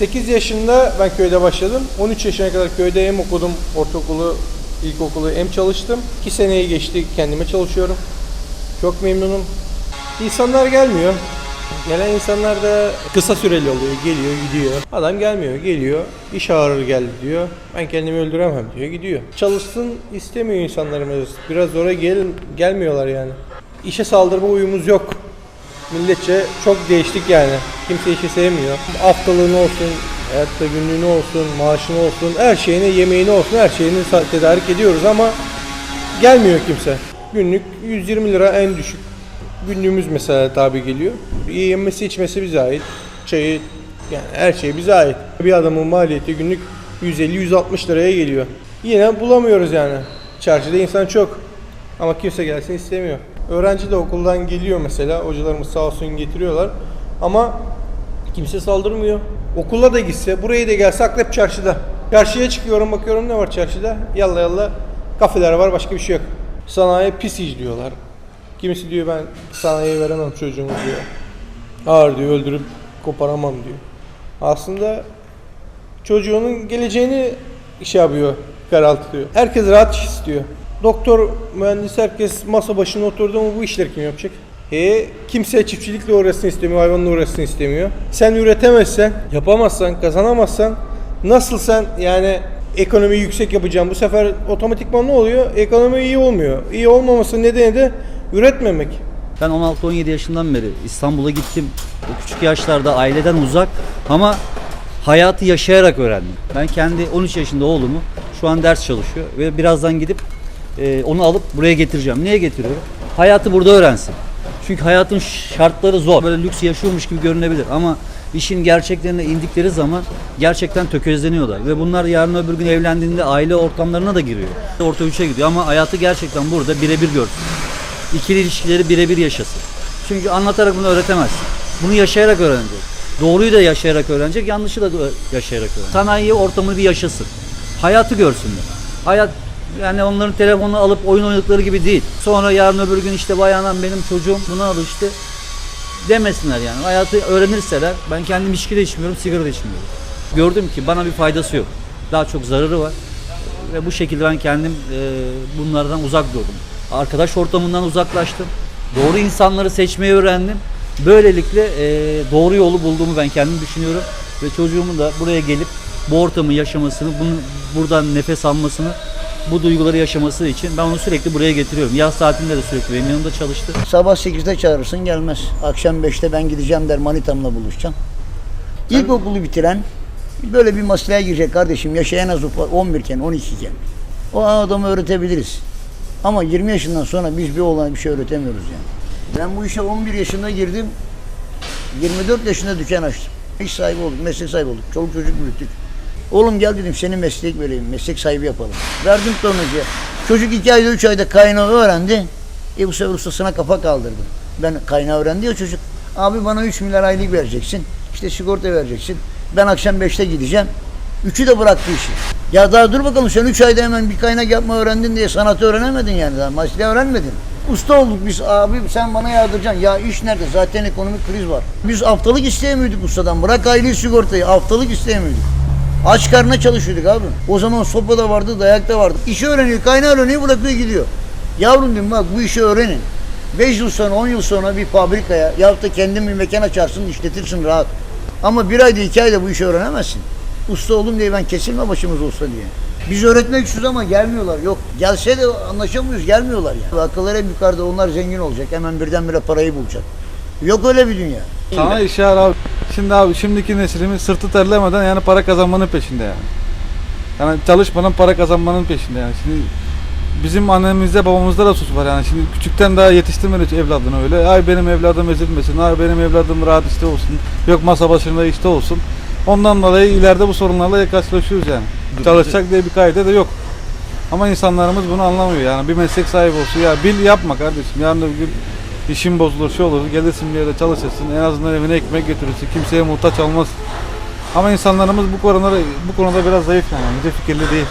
8 yaşında ben köyde başladım. 13 yaşına kadar köyde hem okudum, ortaokulu, ilkokulu hem çalıştım. 2 seneyi geçti kendime çalışıyorum. Çok memnunum. İnsanlar gelmiyor. Gelen insanlar da kısa süreli oluyor. Geliyor, gidiyor. Adam gelmiyor, geliyor. İş ağrır geldi diyor. Ben kendimi öldüremem diyor, gidiyor. Çalışsın istemiyor insanlarımız. Biraz oraya gel gelmiyorlar yani. İşe saldırma uyumuz yok. Milletçe çok değiştik yani. Kimse işi sevmiyor. Haftalığını olsun, hayatta günlüğünü olsun, maaşını olsun, her şeyini, yemeğini olsun, her şeyini tedarik ediyoruz ama gelmiyor kimse. Günlük 120 lira en düşük günlüğümüz mesela tabi geliyor. Yemesi içmesi bize ait. Çayı yani her şey bize ait. Bir adamın maliyeti günlük 150-160 liraya geliyor. Yine bulamıyoruz yani. Çarşıda insan çok. Ama kimse gelsin istemiyor. Öğrenci de okuldan geliyor mesela. Hocalarımız sağ olsun getiriyorlar. Ama kimse saldırmıyor. Okula da gitse, buraya da gelse aklı hep çarşıda. Çarşıya çıkıyorum bakıyorum ne var çarşıda? Yalla yalla kafeler var başka bir şey yok. Sanayi pis iş diyorlar. Kimisi diyor ben sanayiye veremem çocuğumu diyor. Ağır diyor öldürüp koparamam diyor. Aslında çocuğunun geleceğini şey yapıyor, karaltılıyor. Herkes rahat istiyor. Doktor, mühendis herkes masa başına oturdu mu bu işleri kim yapacak? E, kimse çiftçilikle uğraşsın istemiyor, hayvanla uğraşsın istemiyor. Sen üretemezsen, yapamazsan, kazanamazsan nasıl sen yani ekonomi yüksek yapacağım bu sefer otomatikman ne oluyor? Ekonomi iyi olmuyor. İyi olmaması nedeni de üretmemek. Ben 16-17 yaşından beri İstanbul'a gittim. O küçük yaşlarda aileden uzak ama hayatı yaşayarak öğrendim. Ben kendi 13 yaşında oğlumu şu an ders çalışıyor ve birazdan gidip e, onu alıp buraya getireceğim. Niye getiriyorum? Hayatı burada öğrensin. Çünkü hayatın şartları zor. Böyle lüks yaşıyormuş gibi görünebilir ama işin gerçeklerine indikleri zaman gerçekten tökezleniyorlar. Ve bunlar yarın öbür gün evlendiğinde aile ortamlarına da giriyor. Orta üçe gidiyor ama hayatı gerçekten burada birebir görsün. İkili ilişkileri birebir yaşasın. Çünkü anlatarak bunu öğretemezsin. Bunu yaşayarak öğrenecek. Doğruyu da yaşayarak öğrenecek, yanlışı da yaşayarak öğrenecek. Sanayi ortamını bir yaşasın. Hayatı görsünler. Hayat yani onların telefonunu alıp oyun oynadıkları gibi değil. Sonra yarın öbür gün işte vay anam benim çocuğum buna alıştı demesinler yani. Hayatı öğrenirseler ben kendim içki de içmiyorum, sigara da içmiyorum. Gördüm ki bana bir faydası yok. Daha çok zararı var. Ve bu şekilde ben kendim e, bunlardan uzak durdum. Arkadaş ortamından uzaklaştım. Doğru insanları seçmeyi öğrendim. Böylelikle e, doğru yolu bulduğumu ben kendim düşünüyorum. Ve çocuğumun da buraya gelip bu ortamı yaşamasını, bunu, buradan nefes almasını, bu duyguları yaşaması için ben onu sürekli buraya getiriyorum. Yaz saatinde de sürekli benim yanımda çalıştı. Sabah 8'de çağırırsın gelmez. Akşam 5'te ben gideceğim der manitamla buluşacağım. İlkokulu bitiren böyle bir maslaya girecek kardeşim. Yaşı en az 11 iken 12 iken. O adamı öğretebiliriz. Ama 20 yaşından sonra biz bir oğlana bir şey öğretemiyoruz yani. Ben bu işe 11 yaşında girdim. 24 yaşında dükkan açtım. İş sahibi olduk, meslek sahibi olduk. Çoluk çocuk büyüttük. Oğlum gel dedim seni meslek vereyim, meslek sahibi yapalım. Verdim tornacıya. Çocuk 2 ayda 3 ayda kaynağı öğrendi. E bu sefer ustasına kafa kaldırdı. Ben kaynağı öğrendi ya çocuk. Abi bana 3 milyar aylık vereceksin. İşte sigorta vereceksin. Ben akşam 5'te gideceğim. Üçü de bıraktı işi. Ya daha dur bakalım sen 3 ayda hemen bir kaynak yapma öğrendin diye sanatı öğrenemedin yani. Daha mesleği öğrenmedin. Usta olduk biz abi sen bana yardıracaksın. Ya iş nerede? Zaten ekonomik kriz var. Biz haftalık isteyemiyorduk ustadan. Bırak aylık sigortayı. Haftalık isteyemiyorduk. Aç karnına çalışıyorduk abi. O zaman sopa da vardı, dayak da vardı. İşi öğreniyor, kaynağı öğreniyor, bırakıyor gidiyor. Yavrum dedim bak bu işi öğrenin. 5 yıl sonra, 10 yıl sonra bir fabrikaya yahut da kendin bir mekan açarsın, işletirsin rahat. Ama bir ayda, iki ayda bu işi öğrenemezsin. Usta oldum diye ben kesilme başımız olsa diye. Biz öğretmek istiyoruz ama gelmiyorlar. Yok gelse de anlaşamıyoruz, gelmiyorlar yani. Akılları hep yukarıda, onlar zengin olacak. Hemen birdenbire parayı bulacak. Yok öyle bir dünya. Sana işar abi. Şimdi abi şimdiki neslimiz sırtı terlemeden yani para kazanmanın peşinde yani. Yani çalışmanın para kazanmanın peşinde yani. Şimdi bizim annemizde babamızda da sus var yani. Şimdi küçükten daha yetiştirmedi evladını öyle. Ay benim evladım ezilmesin, ay benim evladım rahat işte olsun. Yok masa başında işte olsun. Ondan dolayı ileride bu sorunlarla karşılaşıyoruz yani. Çalışacak diye bir kaide de yok. Ama insanlarımız bunu anlamıyor yani. Bir meslek sahibi olsun ya bil yapma kardeşim. Yarın öbür gün işin bozulur, şey olur. Gelirsin bir yere çalışırsın. En azından evine ekmek götürürsün. Kimseye muhtaç olmaz. Ama insanlarımız bu konuda bu konuda biraz zayıf yani. Ince fikirli değil.